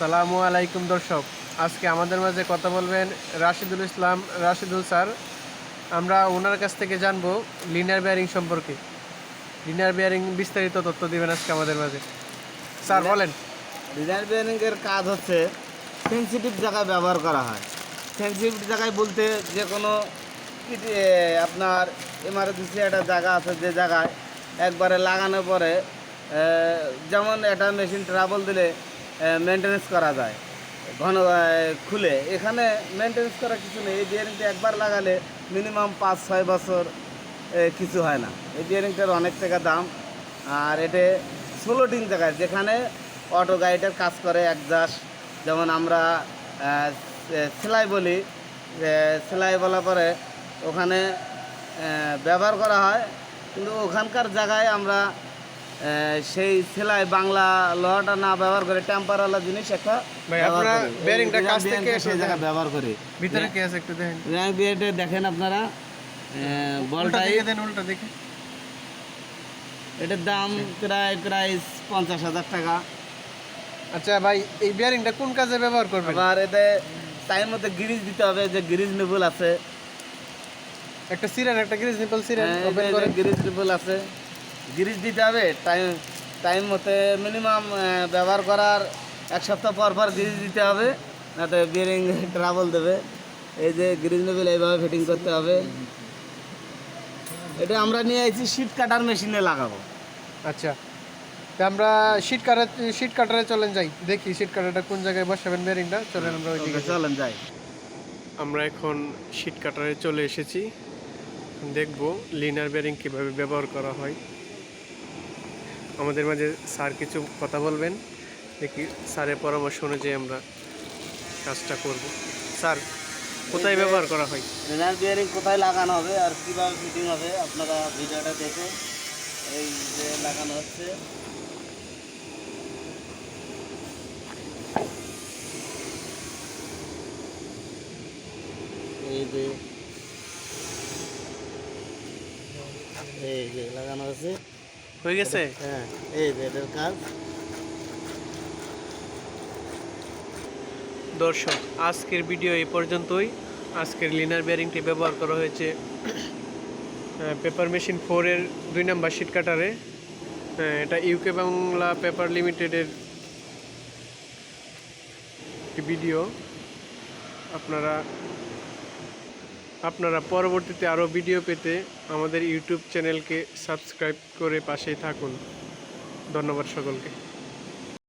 আসসালামু আলাইকুম দর্শক। আজকে আমাদের মাঝে কথা বলবেন রাশিদুল ইসলাম। রাশিদুল স্যার আমরা ওনার কাছ থেকে জানব লিনার বেয়ারিং সম্পর্কে। লিনার বেয়ারিং বিস্তারিত তথ্য দিবেন আজকে আমাদের মাঝে। স্যার বলেন। ডিজাইন বেয়ারিংয়ের কাজ হচ্ছে সেন্সিটিভ জায়গায় ব্যবহার করা হয়। সেন্সিটিভ জায়গায় বলতে যে কোনো আপনার এমার্জেন্সি একটা জায়গা আছে যে জায়গায় একবারে লাগানোর পরে যেমন একটা মেশিন ট্রাবল দিলে মেনটেনেন্স করা যায়। ঘন খুলে। এখানে মেনটেনেন্স করা কিছু নেই। এই বিয়ারিংটা একবার লাগালে মিনিমাম পাঁচ, ছয় বছর কিছু হয় না। এই বিয়ারিংটার অনেক টাকা দাম। আর এতে ষোলোটিন জায়গায় যেখানে অটো গাড়িটার কাজ করে একজাস যেমন আমরা সেলাই বলি। সেলাই বলার পরে ওখানে ব্যবহার করা হয়। কিন্তু ওখানকার জায়গায় আমরা সেই সেলাই বাংলা লোহাটা না ব্যবহার করে টেম্পারওয়ালা জিনিস একটা ব্যবহার করি। সেই ব্যবহার ভিতরে কি আছে একটু দেখেন। র্যাঙ্ক বিয়েটে দেখেন আপনারা? বলটাই দেন উল্টা দিকে। এটার দাম প্রায় প্রায় পঞ্চাশ হাজার টাকা। আচ্ছা ভাই এই বেয়ারিংটা কোন কাজে ব্যবহার করবেন? আর এতে টাইম মতো গিরিজ দিতে হবে যে গিরিজ নিপুল আছে। একটা সিরেন একটা গ্রিজ নিপল সিরেন ওপেন করে গিরিজ নিপুল আছে। গিরিজ দিতে হবে। টাইম টাইম মতে মিনিমাম ব্যবহার করার এক সপ্তাহ পর পর গিরিজ দিতে হবে। নাতে বিয়ারিং ট্রাবল দেবে। এই যে গিরিজ নিপুল এইভাবে ফিটিং করতে হবে। এটা আমরা নিয়ে আইছি শীট কাটার মেশিনে লাগাবো। আচ্ছা। তা আমরা শীট কাটার শীট কাটারে চলেন যাই। দেখি শীট কাটারটা কোন জায়গায় বসাবেন বেয়ারিংটা। চলেন আমরা ওইদিকে। চলেন যাই। আমরা এখন শীট কাটারে চলে এসেছি। দেখব লিনার বেয়ারিং কীভাবে ব্যবহার করা হয়। আমাদের মাঝে স্যার কিছু কথা বলবেন দেখি স্যারের পরামর্শ অনুযায়ী আমরা কাজটা করব। স্যার কোথায় ব্যবহার করা হয়? রিনার বিয়ারিং কোথায় লাগানো হবে আর কীভাবে ফিটিং হবে আপনারা ভিডিওটা দেখে এই যে লাগানো হচ্ছে। এই যে এই যে লাগানো আছে হয়ে গেছে? হ্যাঁ এই যে এটার কাজ। দর্শক আজকের ভিডিও এই পর্যন্তই। আজকের লিনার বেয়ারিংটি ব্যবহার করা হয়েছে পেপার মেশিন ফোরের দুই নাম্বার শিট কাটারে এটা ইউকে বাংলা পেপার লিমিটেডের একটি ভিডিও আপনারা আপনারা পরবর্তীতে আরও ভিডিও পেতে আমাদের ইউটিউব চ্যানেলকে সাবস্ক্রাইব করে পাশেই থাকুন। ধন্যবাদ সকলকে।